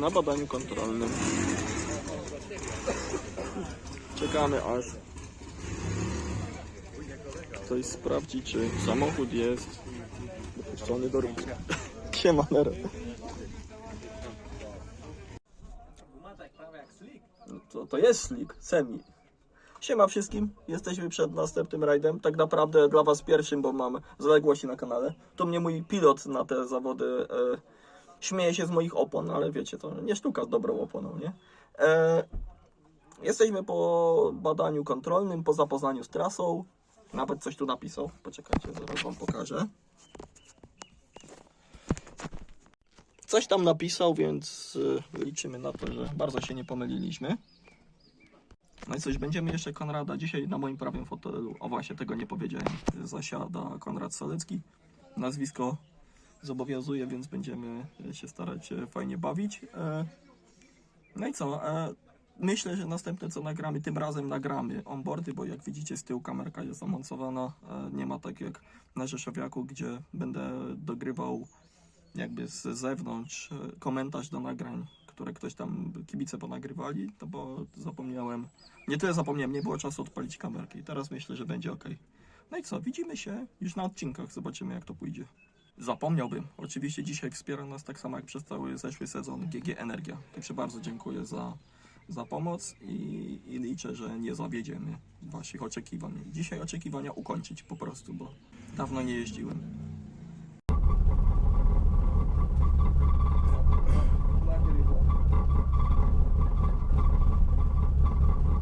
Na badaniu kontrolnym. Czekamy aż ktoś sprawdzi, czy samochód jest dopuszczony do ruchu. Siema, Nero. No To, to jest slick, semi. Siema wszystkim, jesteśmy przed następnym rajdem. Tak naprawdę dla Was pierwszym, bo mam zaległości na kanale. To mnie mój pilot na te zawody e, śmieje się z moich opon, ale wiecie, to nie sztuka z dobrą oponą, nie? E, jesteśmy po badaniu kontrolnym, po zapoznaniu z trasą. Nawet coś tu napisał. Poczekajcie, zaraz Wam pokażę. Coś tam napisał, więc e, liczymy na to, że bardzo się nie pomyliliśmy. No i coś, będziemy jeszcze Konrada. Dzisiaj na moim prawym fotelu, o właśnie, tego nie powiedziałem, zasiada Konrad Solecki. Nazwisko zobowiązuje, więc będziemy się starać e, fajnie bawić. E, No i co? e, Myślę, że następne co nagramy, tym razem nagramy onboardy, bo jak widzicie z tyłu kamerka jest zamontowana. Nie ma tak jak na Rzeszowiaku, gdzie będę dogrywał jakby z zewnątrz komentarz do nagrań, które ktoś tam kibice ponagrywali, to bo zapomniałem, nie tyle zapomniałem, nie było czasu odpalić kamerki. Teraz myślę, że będzie ok. No i co, widzimy się już na odcinkach, zobaczymy jak to pójdzie. Zapomniałbym, oczywiście dzisiaj wspiera nas tak samo jak przez cały zeszły sezon GG Energia. Także bardzo dziękuję za, za pomoc i, i liczę, że nie zawiedziemy waszych oczekiwań. Dzisiaj oczekiwania ukończyć po prostu, bo dawno nie jeździłem.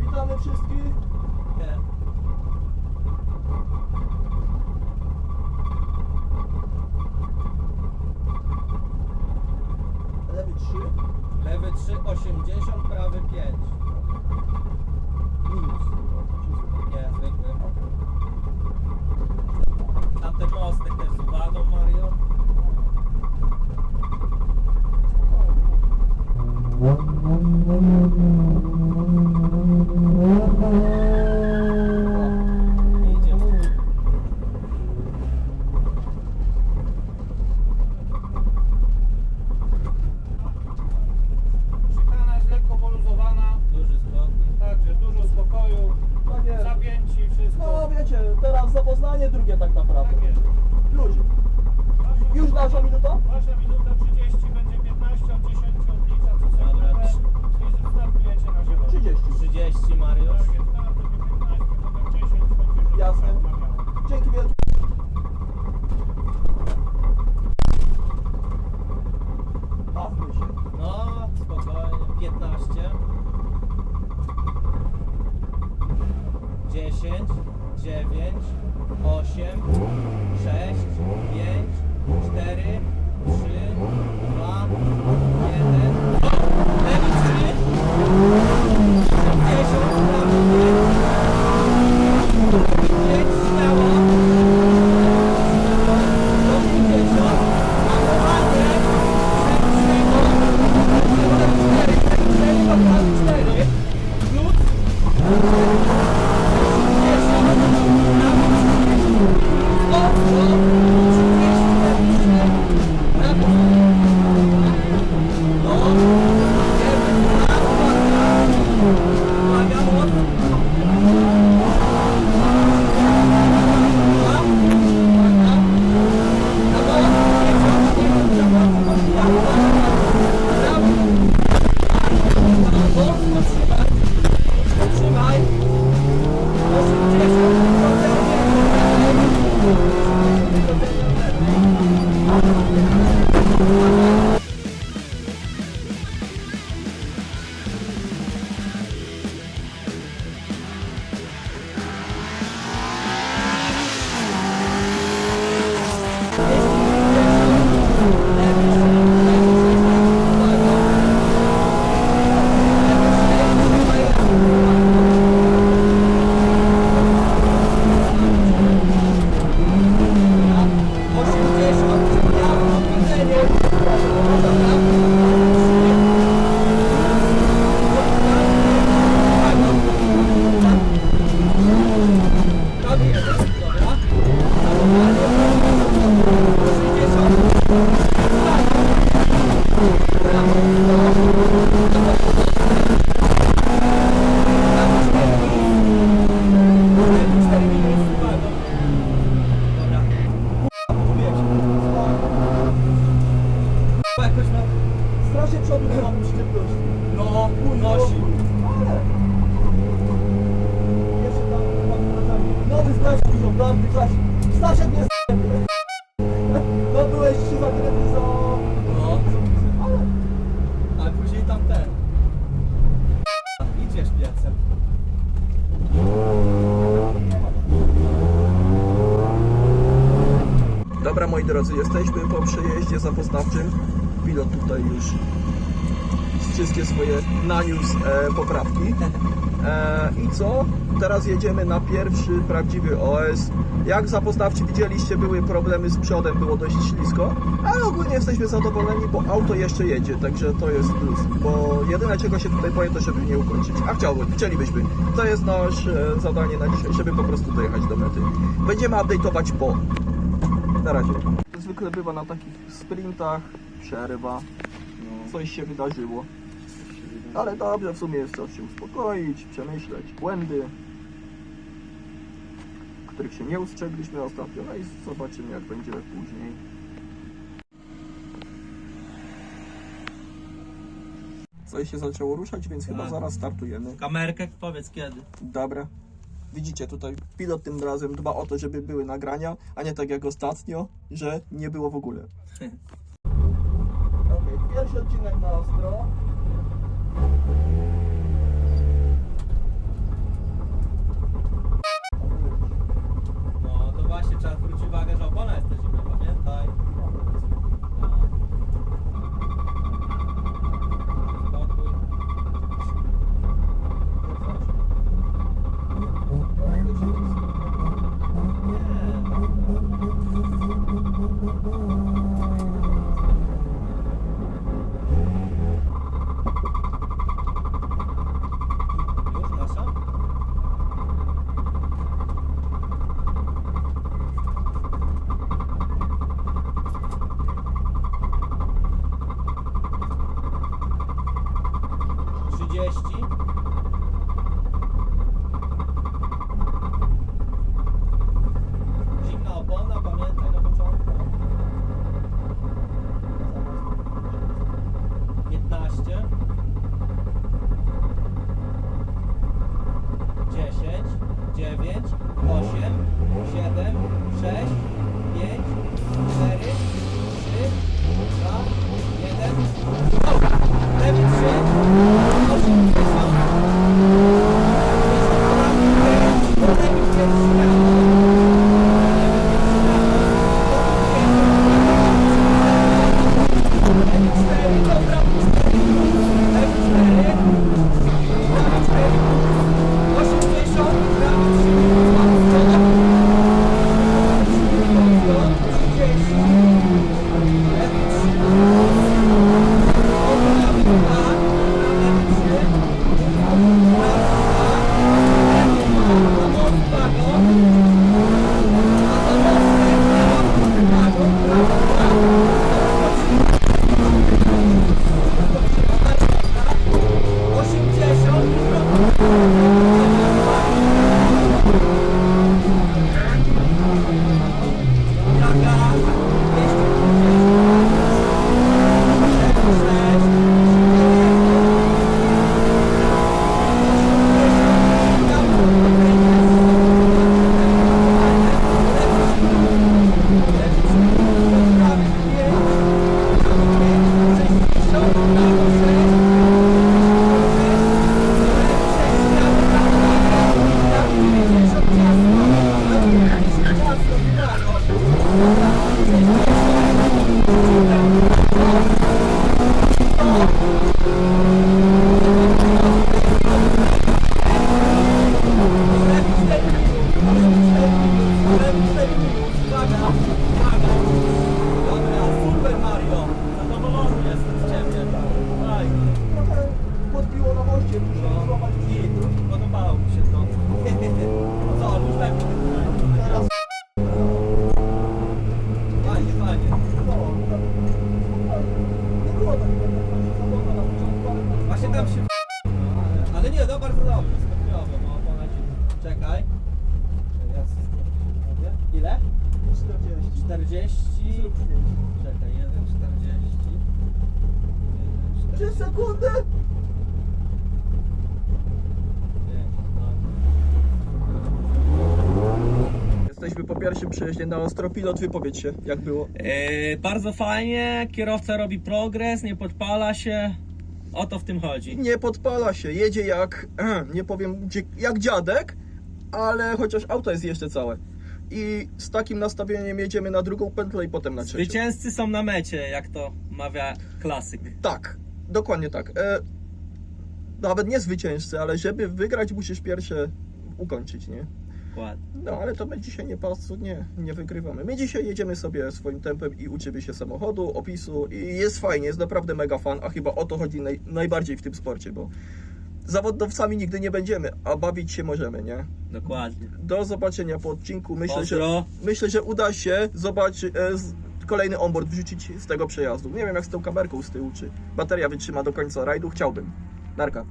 Witamy wszystkich. Lewy 3. Lewy 3, 80, prawy 5. Minus. Nie, zwykły. Tamten mostek też z uwagą, Mario. Idzie. Szykana jest lekko poluzowana, Duży spokój. także dużo spokoju, Tak jest. zapięci, wszystko. No wiecie, teraz zapoznanie drugie tak naprawdę. Tak jest. Ludzie. Wasza Już minuta- nasza minuta? Wasza minuta 30 będzie 15, od 10 odlicza co Dobra. sekundę i startujecie na zielono. 30. 30 Mariusz. Tak jest, teraz będzie 15, potem 10, będzie Jasne. Dzięki wielkie. Bawmy się. No, spokojnie. 15. 10, 9, 8, 6, 5, 4, 3, 2, moi drodzy, jesteśmy po przejeździe zapoznawczym. Pilot tutaj już wszystkie swoje naniósł e, poprawki. E, I co? Teraz jedziemy na pierwszy prawdziwy OS. Jak zapoznawczy widzieliście, były problemy z przodem, było dość ślisko, ale ogólnie jesteśmy zadowoleni, bo auto jeszcze jedzie, także to jest plus. Bo jedyne czego się tutaj boję, to żeby nie ukończyć. A chciałbym, chcielibyśmy. To jest nasze zadanie na dzisiaj, żeby po prostu dojechać do mety. Będziemy update'ować po. Na razie. Zwykle bywa na takich sprintach, przerwa, coś się wydarzyło. Ale dobrze, w sumie jest czas się uspokoić, przemyśleć błędy, których się nie ustrzegliśmy ostatnio, no i zobaczymy jak będzie później. Coś się zaczęło ruszać, więc chyba Tak. zaraz startujemy. Kamerkę powiedz kiedy. Dobra. Widzicie tutaj, pilot tym razem dba o to, żeby były nagrania, a nie tak jak ostatnio, że nie było w ogóle. Okej, pierwszy odcinek na ostro. No to właśnie trzeba 40. 40... Zrób zdjęcie. Czekaj, 1, 40... 1, 3 sekundy! Jesteśmy po pierwszym przejeździe na ostro. Pilot, wypowiedz się, jak było. Yy, bardzo fajnie, kierowca robi progres, nie podpala się. O to w tym chodzi. Nie podpala się, jedzie jak, nie powiem jak dziadek, ale chociaż auto jest jeszcze całe. I z takim nastawieniem jedziemy na drugą pętlę i potem na trzecią. Zwycięzcy są na mecie, jak to mawia klasyk. Tak, dokładnie tak. E, nawet nie zwycięzcy, ale żeby wygrać musisz pierwsze ukończyć, nie? Dokładnie. No ale to my dzisiaj nie pasu, nie, nie wygrywamy. My dzisiaj jedziemy sobie swoim tempem i uczymy się samochodu, opisu i jest fajnie, jest naprawdę mega fan, a chyba o to chodzi naj, najbardziej w tym sporcie, bo zawodowcami nigdy nie będziemy, a bawić się możemy, nie? Dokładnie. Do zobaczenia po odcinku. Myślę, że, myślę, że uda się zobaczyć e, z, kolejny onboard wrzucić z tego przejazdu. Nie wiem jak z tą kamerką z tyłu, czy bateria wytrzyma do końca rajdu, chciałbym. Narka.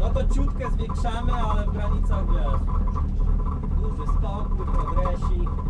No to ciutkę zwiększamy, ale w granicach wiesz. Duży spokój, progresik.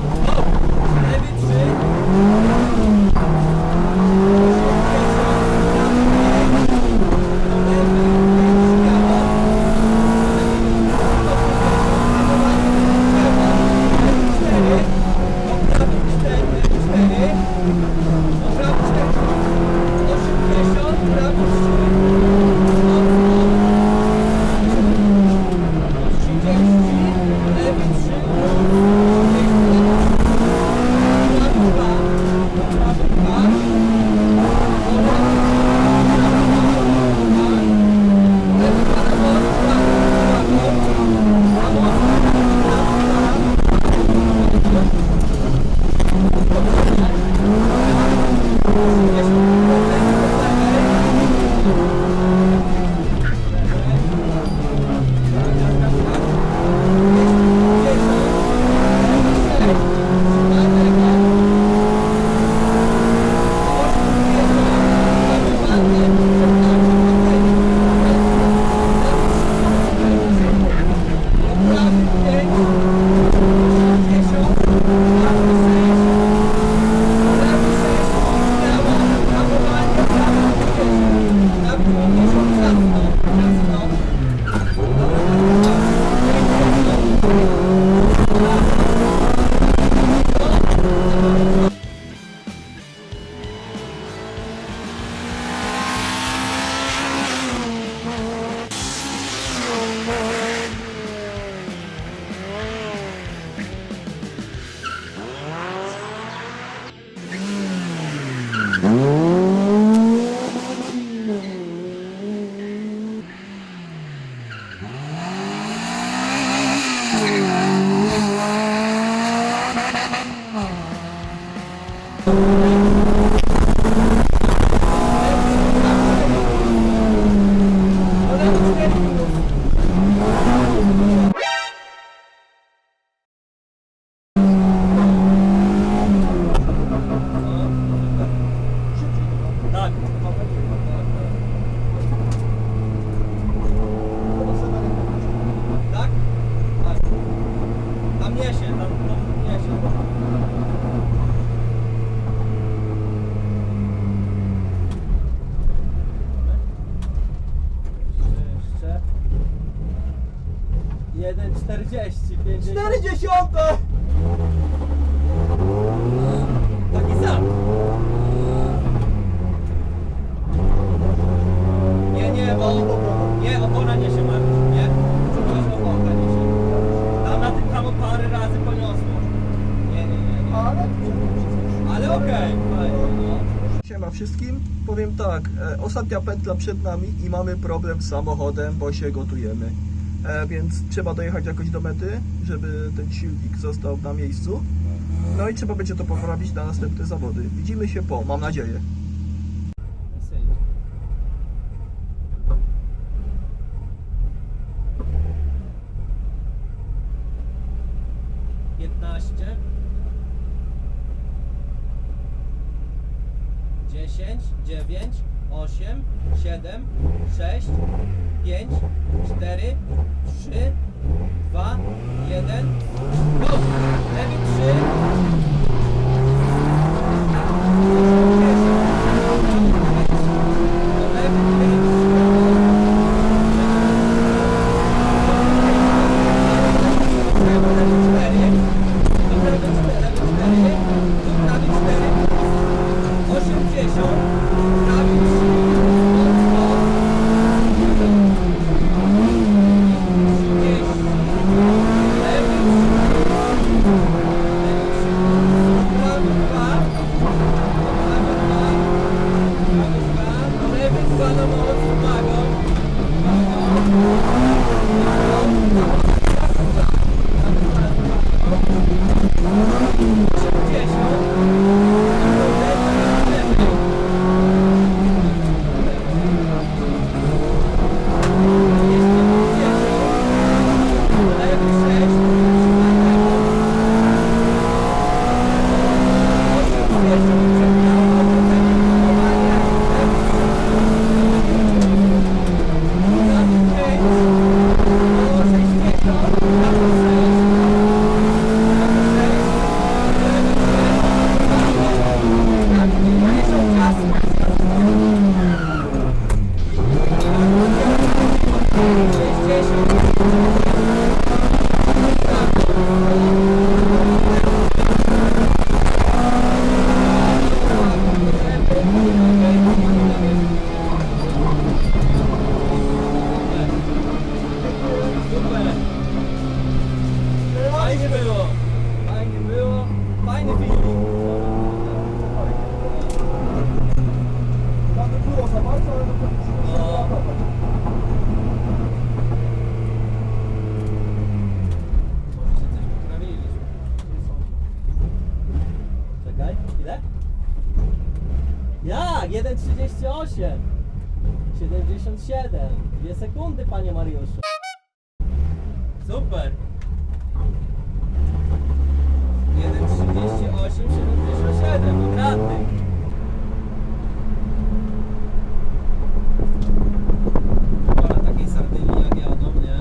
Tak. Tak? Tak. Tam niesie, tam, tam niesie. Jeszcze. 1,40, 50. 40! Taki sam. Nie, nie, bo nie, opona nie się Mariusz, nie? To jest oponka nie się. Tam na tym tam parę razy poniosło. Nie, nie, nie, nie. Ale... Ale okej, fajnie, no. Siema wszystkim. Powiem tak, e, ostatnia pętla przed nami i mamy problem z samochodem, bo się gotujemy. E, więc trzeba dojechać jakoś do mety, żeby ten silnik został na miejscu. No i trzeba będzie to poprawić na następne zawody. Widzimy się po, mam nadzieję. Dziewięć, 8, 7, 6, 5, 4, 3, 2, Fajnie Super 1,38 77 do kraty Dobra, takiej sardynii jak jadą, nie?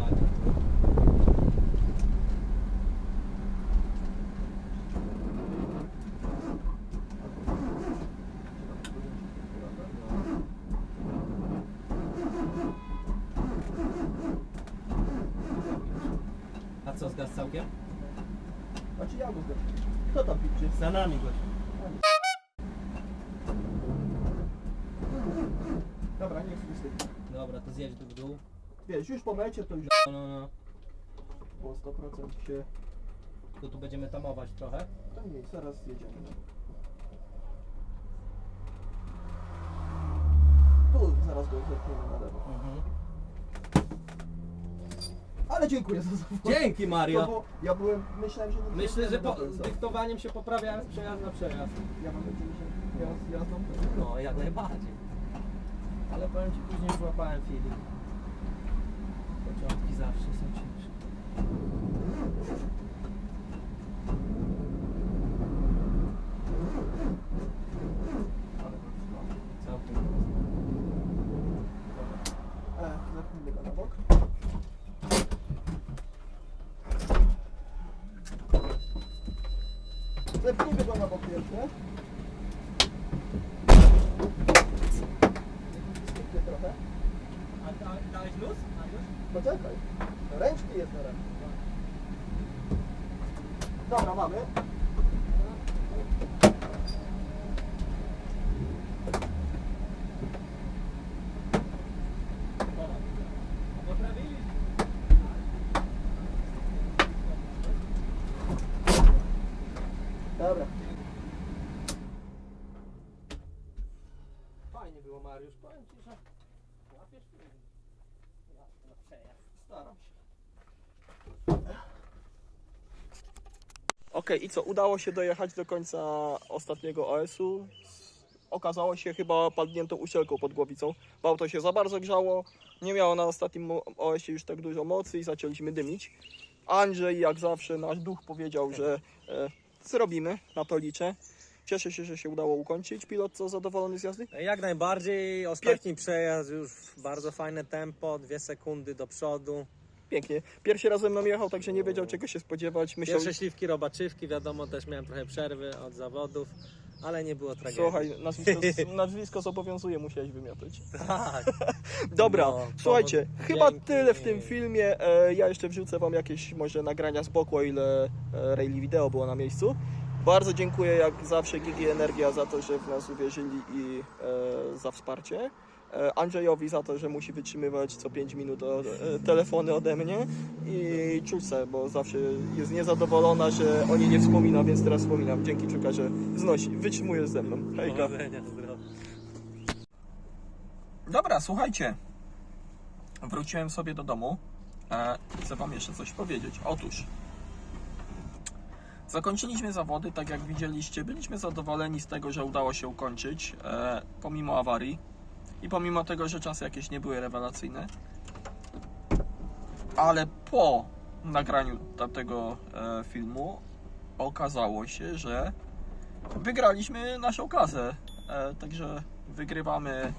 Ładnie. A co, zgadz całkiem? Znaczy ja go zgadłem. Kto tam piczy? Za nami gość. Dobra, nie chcę wystąpić. Zjedź tu w dół. Wiesz, już po mecie to już No, no, no. po 100% się... To tu będziemy tamować trochę. To nie, zaraz jedziemy. Tu zaraz go zepniemy na lewo. Mhm. Ale dziękuję za zaufanie. Dzięki No Mario. bo ja byłem, myślałem, że nie Myślę, że po, końcu. dyktowaniem się poprawiałem z przejazd na przejazd. Ja mam nadzieję, że jazd, jazdą to No, jak najbardziej. Ale powiem Ci, później złapałem feeling. Początki zawsze są ciężkie. Całkiem. E, zepnijmy go na bok. Zepnijmy go na bok jeszcze. Stuknie trochę. A da, dałeś luz? Poczekaj. Ręczki jest na ręce. Dobra, mamy. Poprawili? Dobra. Fajnie było Mariusz, powiem Ci, że łapiesz feeling. Ja na przejazd. Staram się. Okej, i co? Udało się dojechać do końca ostatniego OS-u. Okazało się chyba padniętą uścielką pod głowicą, bo auto się za bardzo grzało. Nie miało na ostatnim OS-ie już tak dużo mocy i zaczęliśmy dymić. Andrzej, jak zawsze, nasz duch powiedział, że e, zrobimy, na to liczę. Cieszę się, że się udało ukończyć. Pilot co zadowolony z jazdy? Jak najbardziej, ostatni przejazd, już bardzo fajne tempo, dwie sekundy do przodu. Pięknie. Pierwszy raz ze mną jechał, także nie wiedział czego się spodziewać. Myślał, Pierwsze śliwki robaczywki, wiadomo, też miałem trochę przerwy od zawodów, ale nie było tragedii. Słuchaj, nazwisko, nazwisko zobowiązuje, musiałeś wymiatać. Tak. Dobra, No, słuchajcie, chyba dzięki. tyle w tym filmie. E, ja jeszcze wrzucę Wam jakieś może nagrania z boku, o ile e, Video było na miejscu. Bardzo dziękuję jak zawsze Gigi Energia za to, że w nas uwierzyli i e, za wsparcie. E, Andrzejowi za to, że musi wytrzymywać co 5 minut o, e, telefony ode mnie i Czulce, bo zawsze jest niezadowolona, że o niej nie wspomina, więc teraz wspominam. Dzięki Czuka, że znosi, wytrzymujesz ze mną. Hejka. Dobra, słuchajcie. Wróciłem sobie do domu. E, chcę Wam jeszcze coś powiedzieć. Otóż. Zakończyliśmy zawody, tak jak widzieliście. Byliśmy zadowoleni z tego, że udało się ukończyć, e, pomimo awarii i pomimo tego, że czasy jakieś nie były rewelacyjne. Ale po nagraniu tamtego e, filmu okazało się, że wygraliśmy naszą klasę. E, także wygrywamy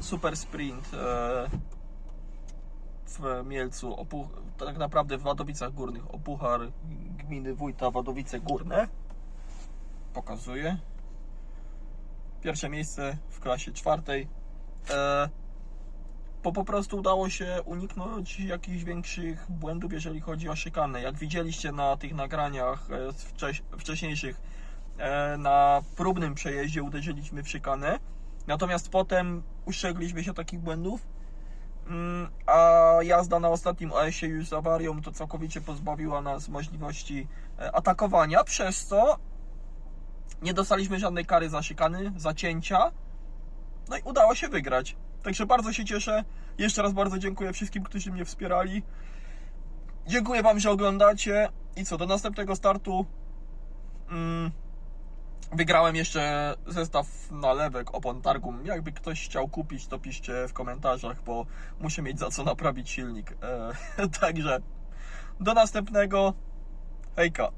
super sprint e, w Mielcu, o puch- tak naprawdę w Wadowicach Górnych, o puchar gminy Wójta Wadowice Górne. Pokazuję. Pierwsze miejsce w klasie czwartej. E, bo po prostu udało się uniknąć jakichś większych błędów, jeżeli chodzi o szykanę. Jak widzieliście na tych nagraniach e, wcześniejszych, e, na próbnym przejeździe uderzyliśmy w szykanę. Natomiast potem ustrzegliśmy się takich błędów, Mm, a jazda na ostatnim OS-ie już z awarią to całkowicie pozbawiła nas możliwości atakowania, przez co nie dostaliśmy żadnej kary za szykany, za cięcia, no i udało się wygrać. Także bardzo się cieszę. Jeszcze raz bardzo dziękuję wszystkim, którzy mnie wspierali. Dziękuję Wam, że oglądacie. I co, do następnego startu. Mm, Wygrałem jeszcze zestaw nalewek opon Targum. Jakby ktoś chciał kupić, to piszcie w komentarzach, bo muszę mieć za co naprawić silnik. E, także do następnego. Hejka.